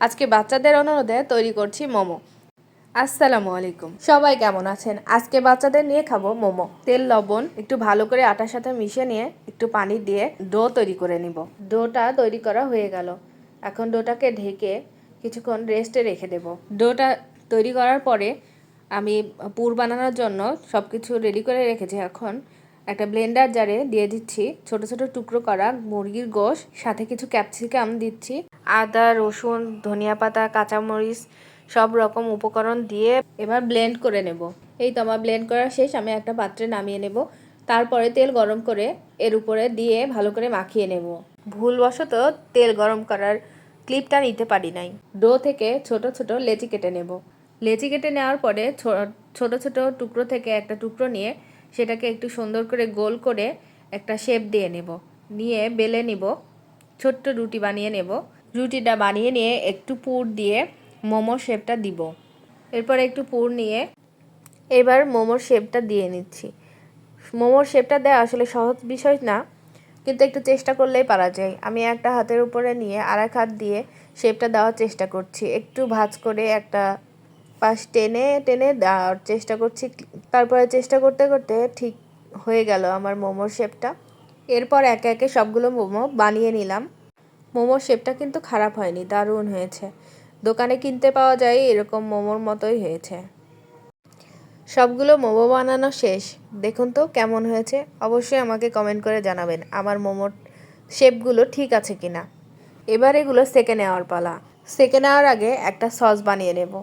আজকে বাচ্চাদের অনুরোধে তৈরি করছি মোমো। আসসালামু আলাইকুম। সবাই কেমন আছেন? আজকে বাচ্চাদের নিয়ে খাব মোমো। তেল, লবণ একটু ভালো করে আটার সাথে মিশিয়ে নিয়ে একটু পানি দিয়ে ডো তৈরি করে নিব। ডোটা তৈরি করা হয়ে গেল। এখন ডোটাকে ঢেকে কিছুক্ষণ রেস্টে রেখে দেব। ডোটা তৈরি করার পরে আমি পুর বানানোর জন্য সব কিছু রেডি করে রেখেছি। এখন একটা ব্লেন্ডার জারে দিয়ে দিচ্ছি। ছোট ছোট টুকরো করা মুরগির গোশ, সাথে কিছু ক্যাপসিকাম দিচ্ছি। আদা, রসুন, ধনিয়া পাতা, কাঁচামরিচ, সব রকম উপকরণ দিয়ে এবার ব্লেন্ড করে নেব। এই তো ব্লেন্ড করা শেষ, আমি একটা পাত্রে নামিয়ে নেব। তারপরে তেল গরম করে এর উপরে দিয়ে ভালো করে মাখিয়ে নেব। ভুলবশত তেল গরম করার ক্লিপটা নিতে পারি নাই। ডো থেকে ছোট ছোট লেচি কেটে নেব। লেচি কেটে নেওয়ার পরে ছোট ছোট টুকরো থেকে একটা টুকরো নিয়ে সেটাকে একটু সুন্দর করে গোল করে একটা শেপ দিয়ে নেব। নিয়ে বেলে নিব। ছোট্ট রুটি বানিয়ে নেব। রুটিটা বানিয়ে নিয়ে একটু পুর দিয়ে মোমোর শেপটা দিব। এরপর একটু পুর নিয়ে এবার মোমোর শেপটা দিয়ে নিচ্ছি। মোমোর শেপটা দেওয়া আসলে সহজ বিষয় না, কিন্তু একটু চেষ্টা করলেই পারা যায়। আমি একটা হাতের উপরে নিয়ে আর এক হাত দিয়ে শেপটা দেওয়ার চেষ্টা করছি। একটু ভাজ করে একটা পাশ টেনে টেনে দেওয়ার চেষ্টা করছি তারপরে চেষ্টা করতে করতে ঠিক হয়ে গেল আমার মোমোর শেপটা। এরপর একে একে সবগুলো মোমো বানিয়ে নিলাম। মোমোর শেপটা কিন্তু খারাপ হয়নি, দারুণ হয়েছে। দোকানে কিনতে পাওয়া যায় এরকম মোমোর মতোই হয়েছে। সবগুলো মোমো বানানো শেষ। দেখুন তো কেমন হয়েছে। অবশ্যই আমাকে কমেন্ট করে জানাবেন আমার মোমোর শেপগুলো ঠিক আছে কিনা। এবার এগুলো সেকে নেওয়ার পালা। সেকে নেওয়ার আগে একটা সস বানিয়ে নেব।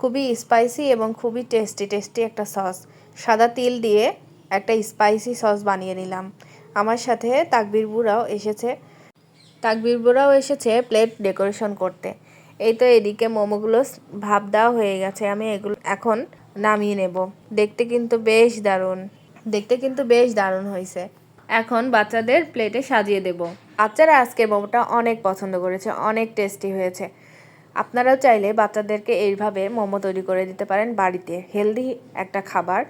খুবই স্পাইসি এবং খুবই টেস্টি টেস্টি একটা সস সাদা তিল দিয়ে একটা স্পাইসি সস বানিয়ে নিলাম। আমার সাথে তাকবির বুড়াও এসেছে। তাকবির বুড়াও এসেছে প্লেট ডেকোরেশন করতে। এই তো এদিকে মোমোগুলো ভাপ দেওয়া হয়ে গেছে। আমি এগুলো এখন নামিয়ে নেব। দেখতে কিন্তু বেশ দারুণ। দেখতে কিন্তু বেশ দারুণ হয়েছে। এখন বাচ্চাদের প্লেটে সাজিয়ে দেব। বাচ্চারা আজকে মোমোটা অনেক পছন্দ করেছে, অনেক টেস্টি হয়েছে। আপনারাও চাইলে বাচ্চাদেরকে এইভাবে মোমো তৈরি করে দিতে পারেন বাড়িতে। হেলদি একটা খাবার।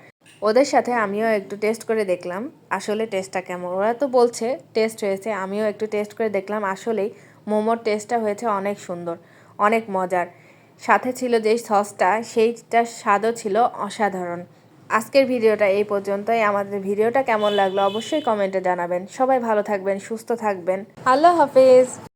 ওদের সাথে আমিও একটু টেস্ট করে দেখলাম, আসলে টেস্টটা কেমন। ওরা তো বলছে টেস্ট হয়েছে, আমিও একটু টেস্ট করে দেখলাম, আসলেই মোমোর টেস্টটা হয়েছে অনেক সুন্দর, অনেক মজার। সাথে ছিল যেই সসটা, সেইটার স্বাদও ছিল অসাধারণ। আজকের ভিডিওটা এই পর্যন্তই। আমাদের ভিডিওটা কেমন লাগল অবশ্যই কমেন্টে জানাবেন। সবাই ভালো থাকবেন, সুস্থ থাকবেন। আল্লাহ হাফেজ।